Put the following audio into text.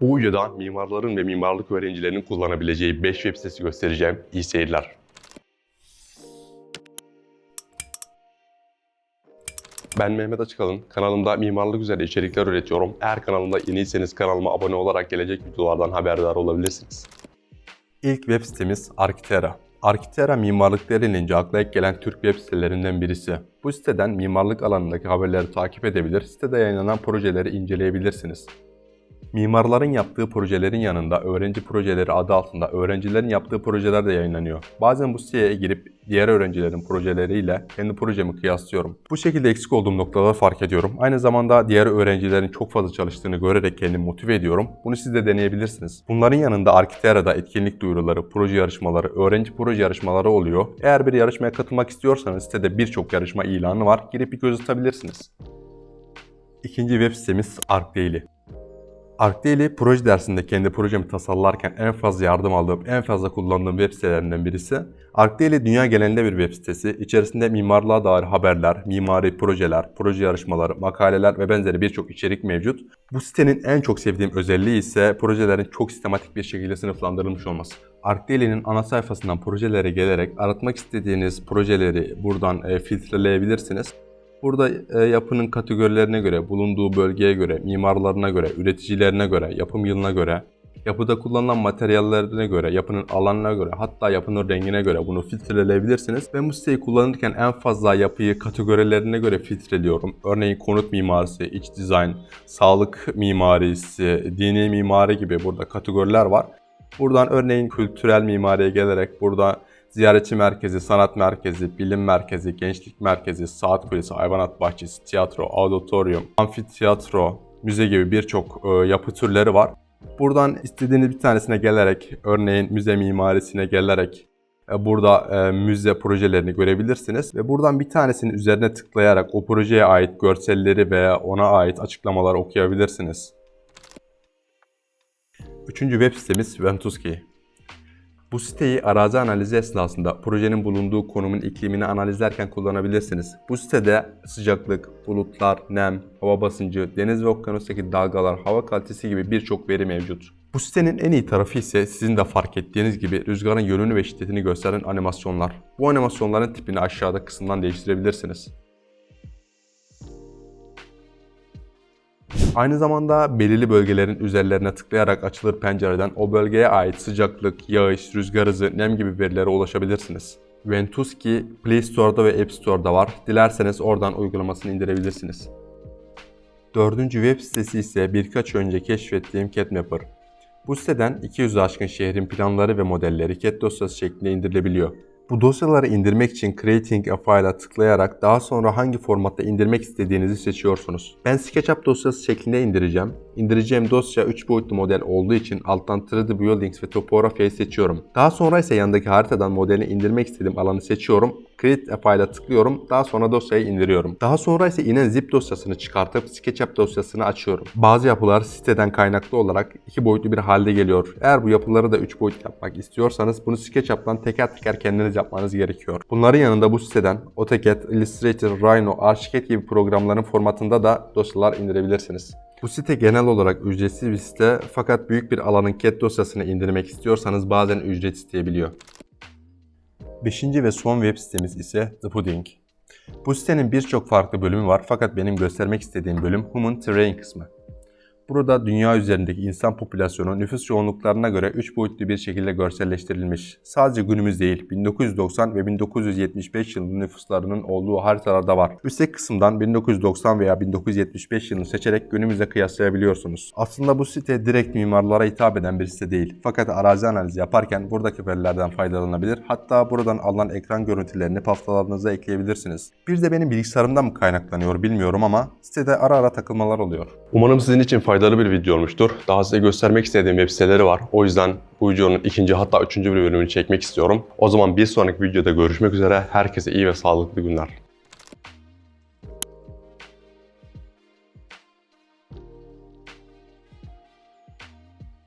Bu videoda mimarların ve mimarlık öğrencilerinin kullanabileceği 5 web sitesi göstereceğim. İyi seyirler. Ben Mehmet Açıkalın. Kanalımda mimarlık üzerine içerikler üretiyorum. Eğer kanalımda yeniyseniz kanalıma abone olarak gelecek videolardan haberdar olabilirsiniz. İlk web sitemiz Architera. Architera mimarlık denilince akla ilk gelen Türk web sitelerinden birisi. Bu siteden mimarlık alanındaki haberleri takip edebilir, sitede yayınlanan projeleri inceleyebilirsiniz. Mimarların yaptığı projelerin yanında öğrenci projeleri adı altında öğrencilerin yaptığı projeler de yayınlanıyor. Bazen bu siteye girip diğer öğrencilerin projeleriyle kendi projemi kıyaslıyorum. Bu şekilde eksik olduğum noktaları fark ediyorum. Aynı zamanda diğer öğrencilerin çok fazla çalıştığını görerek kendimi motive ediyorum. Bunu siz de deneyebilirsiniz. Bunların yanında Arkitera'da etkinlik duyuruları, proje yarışmaları, öğrenci proje yarışmaları oluyor. Eğer bir yarışmaya katılmak istiyorsanız sitede birçok yarışma ilanı var. Girip bir göz atabilirsiniz. İkinci web sitemiz ArcDaily. ArcDaily proje dersinde kendi projemi tasarlarken en fazla yardım aldığım, en fazla kullandığım web sitelerinden birisi. ArcDaily dünya genelinde bir web sitesi. İçerisinde mimarlığa dair haberler, mimari projeler, proje yarışmaları, makaleler ve benzeri birçok içerik mevcut. Bu sitenin en çok sevdiğim özelliği ise projelerin çok sistematik bir şekilde sınıflandırılmış olması. ArcDaily'nin ana sayfasından projelere gelerek aratmak istediğiniz projeleri buradan e, filtreleyebilirsiniz. Burada e, yapının kategorilerine göre, bulunduğu bölgeye göre, mimarlarına göre, üreticilerine göre, yapım yılına göre, yapıda kullanılan materyallerine göre, yapının alanına göre, hatta yapının rengine göre bunu filtreleyebilirsiniz. Ben bu siteyi kullanırken en fazla yapıyı kategorilerine göre filtreliyorum. Örneğin konut mimarisi, iç dizayn, sağlık mimarisi, dini mimari gibi burada kategoriler var. Buradan örneğin kültürel mimariye gelerek burada ziyaretçi merkezi, sanat merkezi, bilim merkezi, gençlik merkezi, saat kulesi, hayvanat bahçesi, tiyatro, auditorium, amfiteyatro, müze gibi birçok e, yapı türleri var. Buradan istediğiniz bir tanesine gelerek, örneğin müze mimarisine gelerek e, burada e, müze projelerini görebilirsiniz ve buradan bir tanesinin üzerine tıklayarak o projeye ait görselleri veya ona ait açıklamaları okuyabilirsiniz. Üçüncü web sitemiz Ventuski. Bu siteyi arazi analizi esnasında projenin bulunduğu konumun iklimini analizlerken kullanabilirsiniz. Bu sitede sıcaklık, bulutlar, nem, hava basıncı, deniz ve okyanustaki dalgalar, hava kalitesi gibi birçok veri mevcut. Bu sitenin en iyi tarafı ise sizin de fark ettiğiniz gibi rüzgarın yönünü ve şiddetini gösteren animasyonlar. Bu animasyonların tipini aşağıda kısımdan değiştirebilirsiniz. Aynı zamanda belirli bölgelerin üzerlerine tıklayarak açılır pencereden o bölgeye ait sıcaklık, yağış, rüzgar hızı, nem gibi verilere ulaşabilirsiniz. Ventuski Play Store'da ve App Store'da var. Dilerseniz oradan uygulamasını indirebilirsiniz. Dördüncü web sitesi ise birkaç önce keşfettiğim CatMapper. Bu siteden 200 aşkın şehrin planları ve modelleri CAD dosyası şeklinde indirilebiliyor. Bu dosyaları indirmek için Creating a File'a tıklayarak daha sonra hangi formatta indirmek istediğinizi seçiyorsunuz. Ben SketchUp dosyası şeklinde indireceğim. İndireceğim dosya 3 boyutlu model olduğu için alttan 3D Buildings ve Topography'yi seçiyorum. Daha sonra ise yandaki haritadan modelini indirmek istediğim alanı seçiyorum. Create a File'a tıklıyorum. Daha sonra dosyayı indiriyorum. Daha sonra ise inen zip dosyasını çıkartıp SketchUp dosyasını açıyorum. Bazı yapılar siteden kaynaklı olarak 2 boyutlu bir halde geliyor. Eğer bu yapıları da 3 boyut yapmak istiyorsanız bunu SketchUp'tan teker teker kendiniz yapmanız gerekiyor. Bunların yanında bu siteden AutoCAD, Illustrator, Rhino, Archicad gibi programların formatında da dosyalar indirebilirsiniz. Bu site genel olarak ücretsiz bir site fakat büyük bir alanın CAD dosyasını indirmek istiyorsanız bazen ücret isteyebiliyor. Beşinci ve son web sitemiz ise The Pudding. Bu sitenin birçok farklı bölümü var fakat benim göstermek istediğim bölüm Human Terrain kısmı. Burada dünya üzerindeki insan popülasyonu nüfus yoğunluklarına göre 3 boyutlu bir şekilde görselleştirilmiş. Sadece günümüz değil, 1990 ve 1975 yılı nüfuslarının olduğu haritalarda var. Üstteki kısımdan 1990 veya 1975 yılını seçerek günümüzle kıyaslayabiliyorsunuz. Aslında bu site direkt mimarlara hitap eden bir site değil. Fakat arazi analizi yaparken buradaki verilerden faydalanabilir. Hatta buradan alınan ekran görüntülerini haftalarınıza ekleyebilirsiniz. Bir de benim bilgisayarımdan mı kaynaklanıyor bilmiyorum ama sitede ara ara takılmalar oluyor. Umarım sizin için faydalı bir video olmuştur. Daha size göstermek istediğim web siteleri var. O yüzden bu videonun ikinci hatta üçüncü bir bölümünü çekmek istiyorum. O zaman bir sonraki videoda görüşmek üzere. Herkese iyi ve sağlıklı günler.